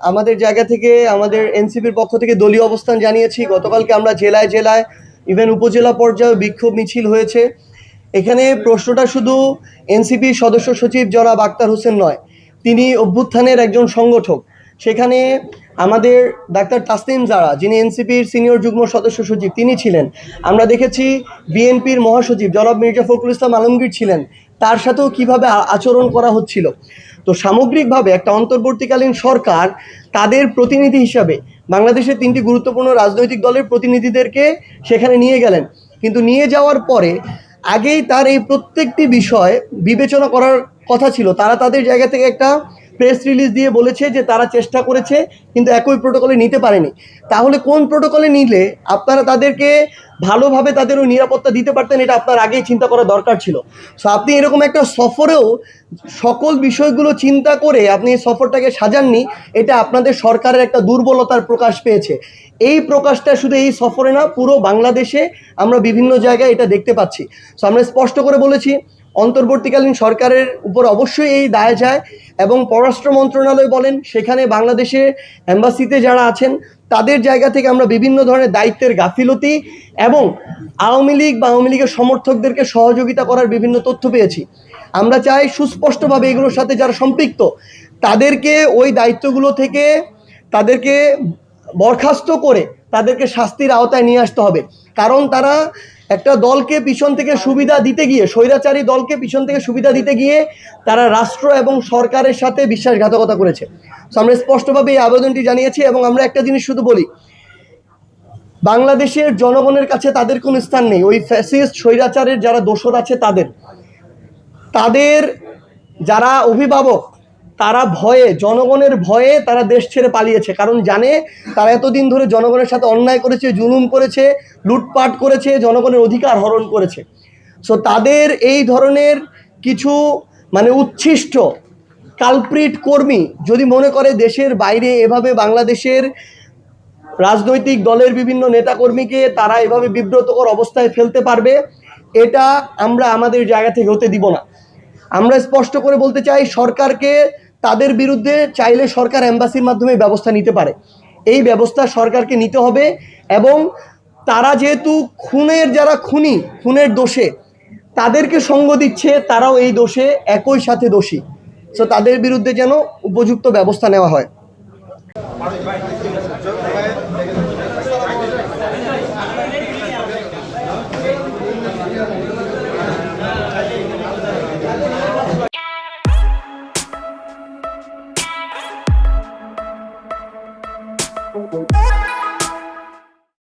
আমাদের জায়গা থেকে, আমাদের এনসিপির পক্ষ থেকে দলীয় অবস্থান জানিয়েছি। গতকালকে আমরা জেলায় জেলায় ইভেন উপজেলা পর্যায়ে বিক্ষোভ মিছিল হয়েছে। এখানে প্রশ্নটা শুধু এনসিপির সদস্য সচিব জনাব আক্তার হোসেন নয়, তিনি অভ্যুত্থানের একজন সংগঠক। সেখানে আমাদের ডাক্তার তাসনিম জারা, যিনি এনসিপির সিনিয়র যুগ্ম সদস্য সচিব, তিনি ছিলেন। আমরা দেখেছি বিএনপির মহাসচিব জনাব মির্জা ফখরুল ইসলাম আলমগীর ছিলেন। তার সাথেও কীভাবে আচরণ করা হচ্ছিল। তো সামগ্রিকভাবে একটা অন্তর্বর্তীকালীন সরকার তাদের প্রতিনিধি হিসাবে বাংলাদেশের তিনটি গুরুত্বপূর্ণ রাজনৈতিক দলের প্রতিনিধিদেরকে সেখানে নিয়ে গেলেন। কিন্তু নিয়ে যাওয়ার পরে আগেই তার এই প্রত্যেকটি বিষয় বিবেচনা করার কথা ছিল। তারা তাদের জায়গা থেকে একটা প্রেস রিলিজ দিয়ে বলেছে যে তারা চেষ্টা করেছে, কিন্তু একই প্রোটোকলে নিতে পারেনি। তাহলে কোন প্রোটোকলে নিলে আপনারা তাদেরকে ভালোভাবে তাদেরও নিরাপত্তা দিতে পারতেন, এটা আপনার আগেই চিন্তা করা দরকার ছিল। সো আপনি এরকম একটা সফরেও সকল বিষয়গুলো চিন্তা করে আপনি এই সফরটাকে সাজাননি, এটা আপনাদের সরকারের একটা দুর্বলতার প্রকাশ পেয়েছে। এই প্রকাশটা শুধু এই সফরে না, পুরো বাংলাদেশে আমরা বিভিন্ন জায়গায় এটা দেখতে পাচ্ছি। সো আমরা স্পষ্ট করে বলেছি অন্তর্বর্তীকালীন সরকারের উপর অবশ্যই এই দায় যায় এবং পররাষ্ট্র মন্ত্রণালয় বলেন, সেখানে বাংলাদেশে অ্যাম্বাসিতে যারা আছেন, তাদের জায়গা থেকে আমরা বিভিন্ন ধরনের দায়িত্বের গাফিলতি এবং আওয়ামী লীগ বা আওয়ামী লীগের সমর্থকদেরকে সহযোগিতা করার বিভিন্ন তথ্য পেয়েছি। আমরা চাই সুস্পষ্টভাবে এগুলোর সাথে যারা সম্পৃক্ত, তাদেরকে ওই দায়িত্বগুলো থেকে, তাদেরকে বরখাস্ত করে তাদেরকে শাস্তির আওতায় নিয়ে আসতে হবে। কারণ তারা একটা দলকে পিছন থেকে সুবিধা দিতে গিয়ে, স্বৈরাচারী দলকে পিছন থেকে সুবিধা দিতে গিয়ে তারা রাষ্ট্র এবং সরকারের সাথে বিশ্বাসঘাতকতা করেছে। আমরা স্পষ্টভাবে এই আবেদনটি জানিয়েছি এবং আমরা একটা জিনিস শুধু বলি, বাংলাদেশের জনগণের কাছে তাদের কোনো স্থান নেই। ওই ফ্যাসিস্ট, স্বৈরাচারের যারা দোষর আছে তাদের। তাদের যারা অভিভাবক তারা ভয়ে, জনগণের ভয়ে তারা দেশ ছেড়ে পালিয়েছে। কারণ জানে, তারা এতদিন ধরে জনগণের সাথে অন্যায় করেছে, জুলুম করেছে, লুটপাট করেছে, জনগণের অধিকার হরণ করেছে। সো তাদের এই ধরনের কিছু মানে উচ্ছিষ্ট কালপ্রিট কর্মী যদি মনে করে দেশের বাইরে এভাবে বাংলাদেশের রাজনৈতিক দলের বিভিন্ন নেতাকর্মীকে তারা এভাবে বিব্রতকর অবস্থায় ফেলতে পারবে, এটা আমরা আমাদের জায়গা থেকে হতে দিব না। আমরা স্পষ্ট করে বলতে চাই, সরকারকে তাদের বিরুদ্ধে চাইলে সরকার অ্যাম্বাসির মাধ্যমে ব্যবস্থা নিতে পারে। এই ব্যবস্থা সরকারকে নিতে হবে এবং তারা যেহেতু খুনের যারা খুনি, খুনের দোষে, তাদেরকে সঙ্গ দিচ্ছে, তারাও এই দোষে একই সাথে দোষী। সো তাদের বিরুদ্ধে যেন উপযুক্ত ব্যবস্থা নেওয়া হয়। oh you.